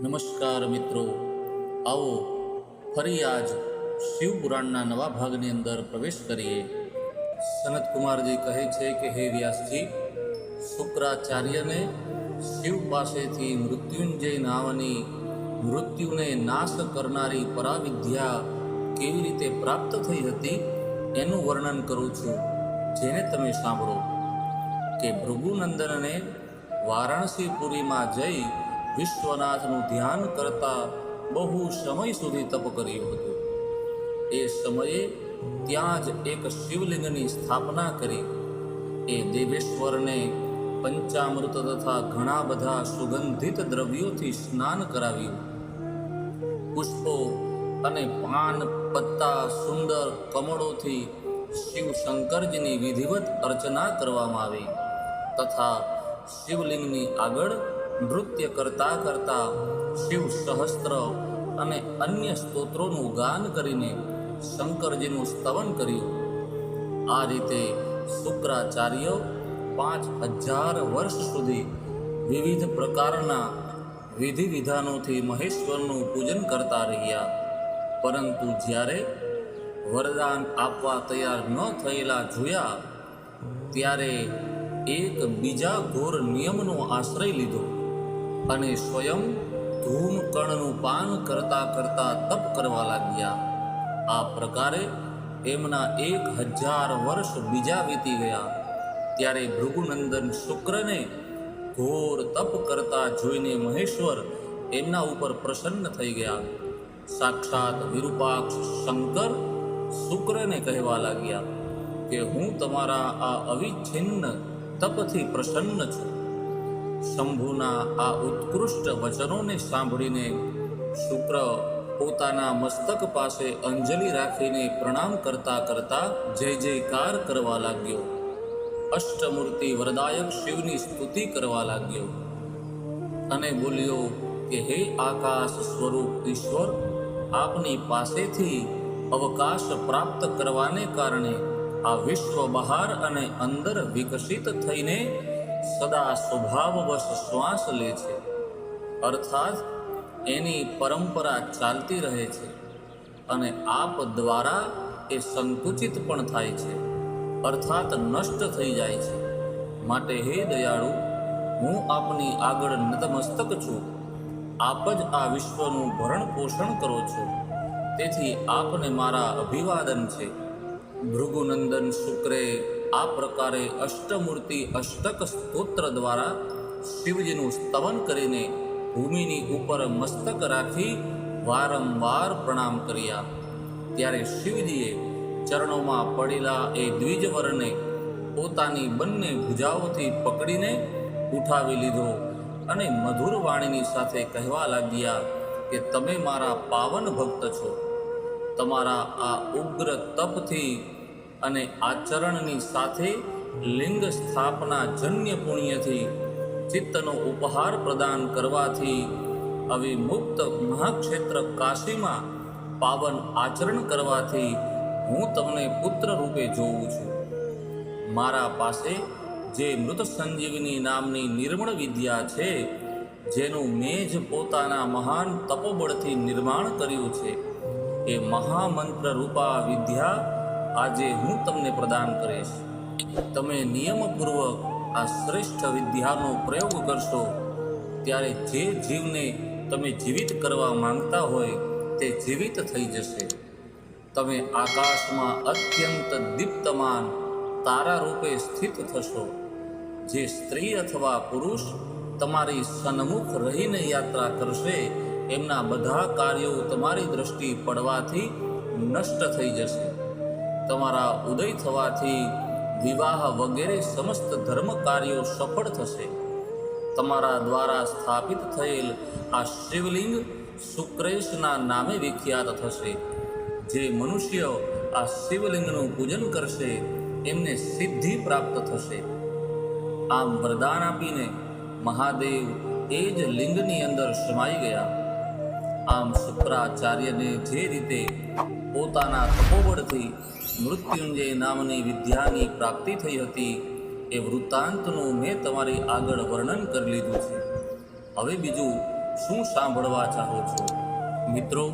નમસ્કાર મિત્રો. આવો ફરી આજ શિવપુરાણના નવા ભાગની અંદર પ્રવેશ કરીએ. સનત કુમારજી કહે છે કે, હે વ્યાસજી, શુક્રાચાર્યને શિવ પાસેથી મૃત્યુંજય નામની મૃત્યુને નાશ કરનારી પરાવિદ્યા કેવી રીતે પ્રાપ્ત થઈ હતી એનું વર્ણન કરું છું. જેને તમે સાંભળો. કે ભૃગુનંદનને વારાણસીપુરીમાં જઈ વિશ્વનાથનું ધ્યાન કરતા બહુ સમય સુધી તપ કર્યું હતું. એ સમયે ત્યાં જ એક શિવલિંગની સ્થાપના કરી. એ દેવેશ્વરને પંચામૃત તથા ઘણા બધા સુગંધિત દ્રવ્યોથી સ્નાન કરાવ્યું. પુષ્પો અને પાન, પત્તા, સુંદર કમળોથી શિવ શંકરજીની વિધિવત અર્ચના કરવામાં આવી તથા શિવલિંગની આગળ નૃત્ય કરતા કરતા શિવ સહસ્ત્ર અને અન્ય સ્તોત્રોનું ગાન કરીને શંકરજીનું સ્તવન કર્યું. આ રીતે શુક્રાચાર્ય પાંચ હજાર વર્ષ સુધી વિવિધ પ્રકારના વિધિ વિધાનોથી મહેશ્વરનું પૂજન કરતા રહ્યા. પરંતુ જ્યારે વરદાન આપવા તૈયાર ન થયેલા જોયા, ત્યારે એક બીજા ઘોર નિયમનો આશ્રય લીધો. અને સ્વયં ધૂમકણનું પાન કરતા કરતા તપ કરવા લાગ્યા. આ પ્રકારે એમના એક હજાર વર્ષ બીજા વીતી ગયા. ત્યારે ભૃગુનંદન શુક્રને ઘોર તપ કરતા જોઈને મહેશ્વર એમના ઉપર પ્રસન્ન થઈ ગયા. સાક્ષાત વિરૂપાક્ષ શંકર શુક્રને કહેવા લાગ્યા કે હું તમારા આ અવિચ્છિન્ન તપથી પ્રસન્ન છું. શંભુના આ ઉત્કૃષ્ટ વચનોને સાંભળીને શુક્ર પોતાના મસ્તક પાસે અંજલિ રાખીને પ્રણામ કરતા કરતા જય જયકાર કરવા લાગ્યો. અષ્ટમૂર્તિ વરદાયક શિવની સ્તુતિ કરવા લાગ્યો. અને બોલ્યો કે, હે આકાશ સ્વરૂપ ઈશ્વર, આપની પાસેથી અવકાશ પ્રાપ્ત કરવાને કારણે આ વિશ્વ બહાર અને અંદર વિકસિત થઈને સદા સ્વભાવવશ શ્વાસ લે છે. અર્થાત, એની પરંપરા ચાલતી રહે છે અને આપ દ્વારા એ સંકુચિત પણ થાય છે. અર્થાત, નષ્ટ થઈ જાય છે. માટે હે દયાળુ, હું આપની આગળ નતમસ્તક છું. આપ જ આ વિશ્વનું ભરણ પોષણ કરો છો. તેથી આપને મારા અભિવાદન છે. ભૃગુનંદન શુક્રે આ પ્રકારે અષ્ટમૂર્તિ અષ્ટક સ્તોત્ર દ્વારા શિવજીનું સ્તવન કરીને ભૂમિની ઉપર મસ્તક રાખી વારંવાર પ્રણામ કર્યા. ત્યારે શિવજીએ ચરણોમાં પડેલા એ દ્વિજવરને પોતાની બંને ભુજાઓથી પકડીને ઉઠાવી લીધો અને મધુર વાણીની સાથે કહેવા લાગ્યા કે, તમે મારા પાવન ભક્ત છો. તમારા આ ઉગ્ર તપથી અને આચરણની સાથે લિંગ સ્થાપના જન્ય પુણ્યથી ચિત્તનો ઉપહાર પ્રદાન કરવાથી આવી મુક્ત મહાક્ષેત્ર કાશીમાં પાવન આચરણ કરવાથી હું તમને પુત્ર રૂપે જોઉં છું. મારા પાસે જે મૃત સંજીવની નામની નિર્મળ વિદ્યા છે, જેનું મેં જ પોતાના મહાન તપોબળથી નિર્માણ કર્યું છે. એ મહામંત્ર રૂપા વિદ્યા આજે હું તમને પ્રદાન કરીશ. તમે નિયમપૂર્વક આ શ્રેષ્ઠ વિદ્યાનો પ્રયોગ કરશો. ત્યારે જે જીવને તમે જીવિત કરવા માંગતા હોય તે જીવિત થઈ જશે. તમે આકાશમાં અત્યંત દીપ્તમાન તારા રૂપે સ્થિત થશો. જે સ્ત્રી અથવા પુરુષ તમારી સન્મુખ રહીને યાત્રા કરશે, એમના બધા કાર્યો તમારી દ્રષ્ટિ પડવાથી નષ્ટ થઈ જશે. તમારા ઉદય થવાથી વિવાહ વગેરે સમસ્ત ધર્મ કાર્યો સફળ થશે. તમારા દ્વારા સ્થાપિત થયેલ આ શિવલિંગ શુક્રેશના નામે વિખ્યાત થશે. જે મનુષ્ય આ શિવલિંગનું પૂજન કરશે, એમને સિદ્ધિ પ્રાપ્ત થશે. આમ વરદાન આપીને મહાદેવ એ જ લિંગની અંદર સમાઈ ગયા. આમ શુક્રાચાર્યને જે રીતે પોતાના તપોબળથી મૃત્યુંજય નામની વિદ્યાની પ્રાપ્તિ થઈ હતી એ વૃત્તાંતનું મેં તમારી આગળ વર્ણન કરી લીધું છે. હવે બીજું શું સાંભળવા ચાહો છો? મિત્રો,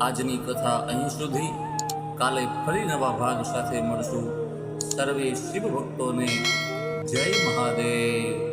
આજની કથા અહીં સુધી. કાલે ફરી નવા ભાગ સાથે મળશું. સર્વે શિવ ભક્તોને જય મહાદેવ.